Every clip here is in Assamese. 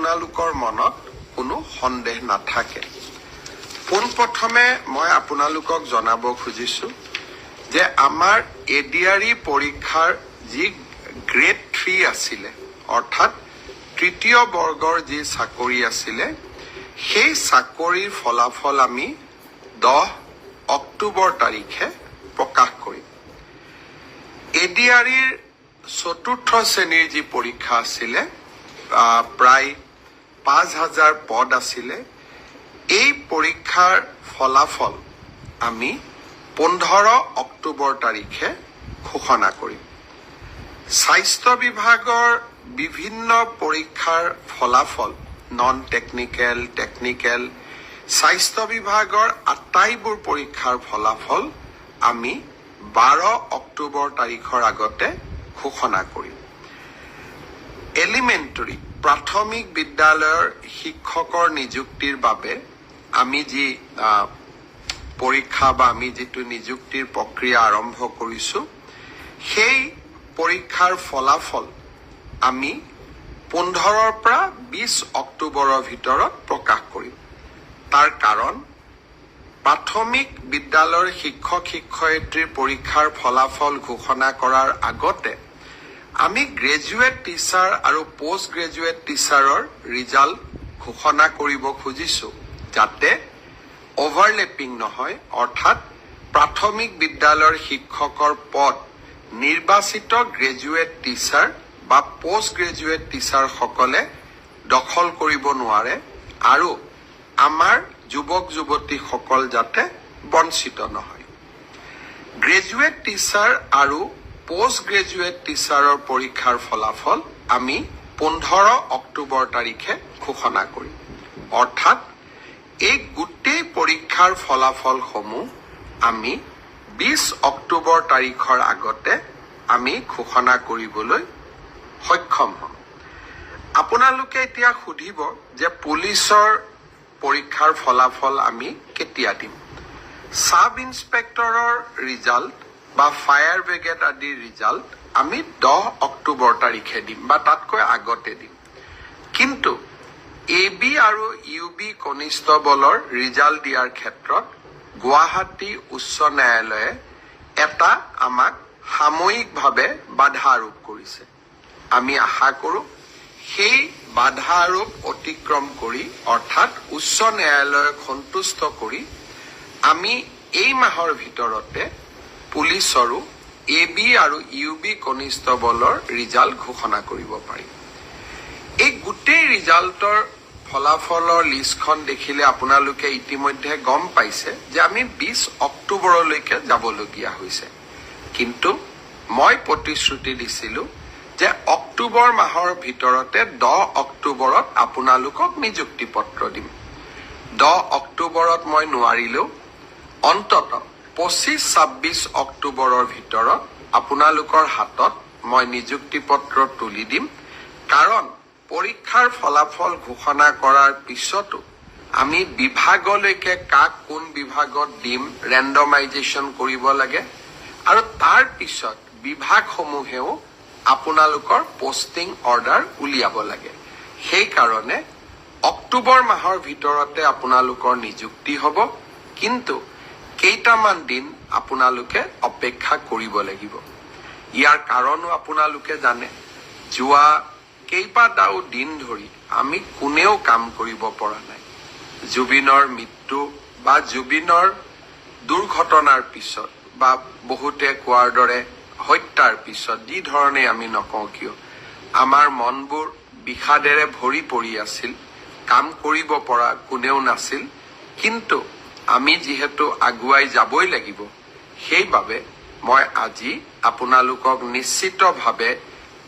আপোনালোকৰ মনত কোনো সন্দেহ নাথাকে। পোনপ্ৰথমে মই আপোনালোকক জনাব খুজিছো যে আমাৰ এডিআৰই পৰীক্ষাৰ যি গ্ৰেড থ্ৰী আছিলে অৰ্থাৎ তৃতীয় বৰ্গৰ যি চাকৰি আছিলে সেই চাকৰিৰ ফলাফল আমি দহ অক্টোবৰ তাৰিখে প্ৰকাশ কৰিম। এডিআৰইৰ চতুৰ্থ শ্ৰেণীৰ যি পৰীক্ষা আছিলে প্ৰায় পাঁচ হাজাৰ পদ আছিলে, এই পৰীক্ষাৰ ফলাফল আমি পোন্ধৰ অক্টোবৰ তাৰিখে ঘোষণা কৰিম। স্বাস্থ্য বিভাগৰ বিভিন্ন পৰীক্ষাৰ ফলাফল নন টেকনিকেল টেকনিকেল স্বাস্থ্য বিভাগৰ আটাইবোৰ পৰীক্ষাৰ ফলাফল আমি বাৰ অক্টোবৰ তাৰিখৰ আগতে ঘোষণা কৰিম। এলিমেণ্টৰী প্ৰাথমিক বিদ্যালয়ৰ শিক্ষকৰ নিযুক্তিৰ বাবে আমি যি পৰীক্ষা বা আমি যিটো নিযুক্তিৰ প্ৰক্ৰিয়া আৰম্ভ কৰিছো, সেই পৰীক্ষাৰ ফলাফল আমি পোন্ধৰৰ পৰা বিশ অক্টোবৰৰ ভিতৰত প্ৰকাশ কৰিম। তাৰ কাৰণ, প্ৰাথমিক বিদ্যালয়ৰ শিক্ষক শিক্ষয়িত্ৰীৰ পৰীক্ষাৰ ফলাফল ঘোষণা কৰাৰ আগতে আমি গ্ৰেজুৱেট টিচাৰ আৰু পষ্ট গ্ৰেজুৱেট টিচাৰৰ ৰিজাল্ট ঘোষণা কৰিব খুজিছো যাতে অভাৰলেপিং নহয় অৰ্থাৎ প্ৰাথমিক বিদ্যালয়ৰ শিক্ষকৰ পদ নিৰ্বাচিত গ্ৰেজুৱেট টিচাৰ বা পষ্ট গ্ৰেজুৱেট টিচাৰসকলে দখল কৰিব নোৱাৰে আৰু আমাৰ যুৱক যুৱতীসকল যাতে বঞ্চিত নহয়। গ্ৰেজুৱেট টিচাৰ আৰু পষ্ট গ্ৰেজুৱেট টিচাৰৰ পৰীক্ষাৰ ফলাফল আমি পোন্ধৰ অক্টোবৰ তাৰিখে ঘোষণা কৰিম। অৰ্থাৎ এই গোটেই পৰীক্ষাৰ ফলাফলসমূহ আমি বিশ অক্টোবৰ তাৰিখৰ আগতে আমি ঘোষণা কৰিবলৈ সক্ষম হ'ম। আপোনালোকে এতিয়া সুধিব যে পুলিচৰ পৰীক্ষাৰ ফলাফল আমি কেতিয়া দিম? চাব ইন্সপেক্টৰৰ ৰিজাল্ট বা ফায়াৰ ব্ৰিগেড আদিৰ ৰিজাল্ট আমি দহ অক্টোবৰ তাৰিখে দিম বা তাতকৈ আগতে দিম। কিন্তু এ বি আৰু ইউ বি কনিষ্টবলৰ ৰিজাল্ট দিয়াৰ ক্ষেত্ৰত গুৱাহাটী উচ্চ ন্যায়ালয়ে এটা আমাক সাময়িকভাৱে বাধা আৰোপ কৰিছে। আমি আশা কৰোঁ সেই বাধা আৰোপ অতিক্ৰম কৰি অৰ্থাৎ উচ্চ ন্যায়ালয়ক সন্তুষ্ট কৰি আমি এই মাহৰ ভিতৰতে পুলিচৰো এ বি আৰু ইউ বি কনিষ্টবলৰ ৰিজাল্ট ঘোষণা কৰিব পাৰিম এই গোটেই ৰিজাল্টৰ ফলাফলৰ লিষ্টখন দেখিলে আপোনালোকে ইতিমধ্যে গম পাইছে যে আমি বিশ অক্টোবৰলৈকে যাবলগীয়া হৈছে। কিন্তু মই প্ৰতিশ্ৰুতি দিছিলো যে অক্টোবৰ মাহৰ ভিতৰতে দহ অক্টোবৰত আপোনালোকক নিযুক্তি পত্ৰ দিম। দহ অক্টোবৰত মই নোৱাৰিলেও অন্তত পঁচিছ ছাব্বিছ অক্টোবৰৰ ভিতৰত আপোনালোকৰ হাতত মই নিযুক্তি পত্ৰ তুলি দিম, কাৰণ পৰীক্ষাৰ ফলাফল ঘোষণা কৰাৰ পিছতো আমি বিভাগলৈকে কাক কোন বিভাগত দিম ৰেণ্ডমাইজেশ্যন কৰিব লাগে, আৰু তাৰ পিছত বিভাগসমূহেও আপোনালোকৰ পষ্টিং অৰ্ডাৰ উলিয়াব লাগে। সেইকাৰণে অক্টোবৰ মাহৰ ভিতৰতে আপোনালোকৰ নিযুক্তি হ'ব, কিন্তু কেইটামান দিন আপোনালোকে অপেক্ষা কৰিব লাগিব। ইয়াৰ কাৰণো আপোনালোকে জানে যোৱা কেইবাটাও দিন ধৰি আমি কোনেও কাম কৰিব পৰা নাই। জুবিনৰ মৃত্যু বা জুবিনৰ দুৰ্ঘটনাৰ পিছত বা বহুতে কোৱাৰ দৰে হত্যাৰ পিছত যি ধৰণে আমি নকওঁ কিয় আমাৰ মনবোৰ বিষাদেৰে ভৰি পৰি আছিল কাম কৰিব পৰা কোনেও নাছিল কিন্তু আমি যিহেতু আগুৱাই যাবই লাগিব, সেইবাবে মই আজি আপোনালোকক নিশ্চিতভাৱে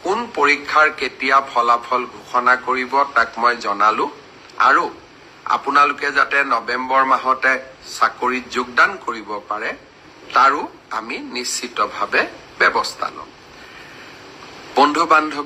কোন পৰীক্ষাৰ কেতিয়া ফলাফল ঘোষণা কৰিব তাক মই জনালো আৰু আপোনালোকে যাতে নৱেম্বৰ মাহতে চাকৰিত যোগদান কৰিব পাৰে, তাৰো আমি নিশ্চিতভাৱে ব্যৱস্থা ল'ম। বন্ধু বান্ধৱী